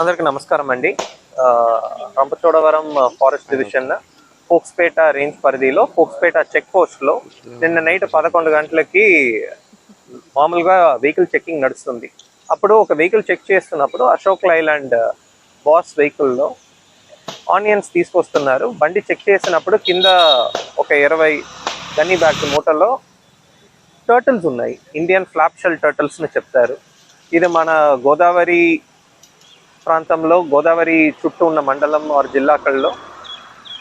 అందరికి నమస్కారం అండి. Rampachodavaram forest division Fokspeta range పరిధిలో ఫోక్స్పేట చెక్ పోస్ట్లో నిన్న నైట్ పదకొండు గంటలకి మామూలుగా వెహికల్ చెకింగ్ నడుస్తుంది. అప్పుడు ఒక వెహికల్ చెక్ చేస్తున్నప్పుడు అశోక్ లైలాండ్ బాస్ వెహికల్లో ఆనియన్స్ తీసుకొస్తున్నారు. బండి చెక్ చేసినప్పుడు కింద ఒక ఇరవై గన్నీ బ్యాగ్ మూటలో టర్టిల్స్ ఉన్నాయి. ఇండియన్ ఫ్లాప్ షెల్ చెప్తారు. ఇది మన గోదావరి ప్రాంతంలో గోదావరి చుట్టూ ఉన్న మండలం ఆర్ జిల్లాకల్లో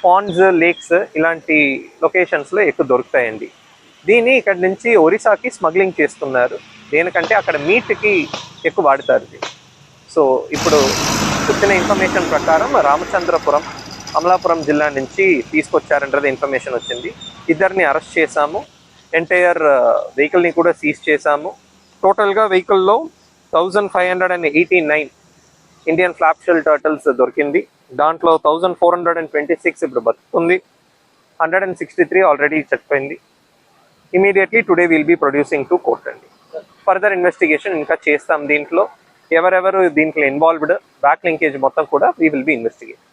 పాండ్స్ లేక్స్ ఇలాంటి లొకేషన్స్లో ఎక్కువ దొరుకుతాయండి. దీన్ని ఇక్కడ నుంచి ఒరిస్సాకి స్మగ్లింగ్ చేస్తున్నారు. దేనికంటే అక్కడ మీట్కి ఎక్కువ వాడతారు సో ఇప్పుడు వచ్చిన ఇన్ఫర్మేషన్ ప్రకారం రామచంద్రపురం అమలాపురం జిల్లా నుంచి తీసుకొచ్చారంటది ఇన్ఫర్మేషన్ వచ్చింది. ఇద్దరిని అరెస్ట్ చేశాము. ఎంటైర్ వెహికల్ని uh, కూడా సీజ్ చేశాము. టోటల్గా వెహికల్లో thousand five hundred and eighty nine Indian flapshell turtles దొరికింది. దాంట్లో thousand four hundred and twenty six ఇప్పుడు బతుకుంది. Hundred and sixty three already చచ్చిపోయింది immediately today will be producing to court అండి. ఫర్దర్ ఇన్వెస్టిగేషన్ ఇంకా చేస్తాం దీంట్లో. ఎవరెవరు దీంట్లో ఇన్వాల్వ్డ్ బ్యాక్ లింకేజ్ మొత్తం కూడా we will be investigate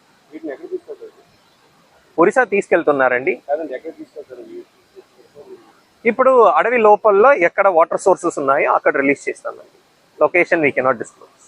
Orissa తీసుకెళ్తున్నారండి. ఇప్పుడు అడవి లోపల్లో ఎక్కడ వాటర్ సోర్సెస్ ఉన్నాయో అక్కడ రిలీజ్ చేస్తామండి. Location we cannot disclose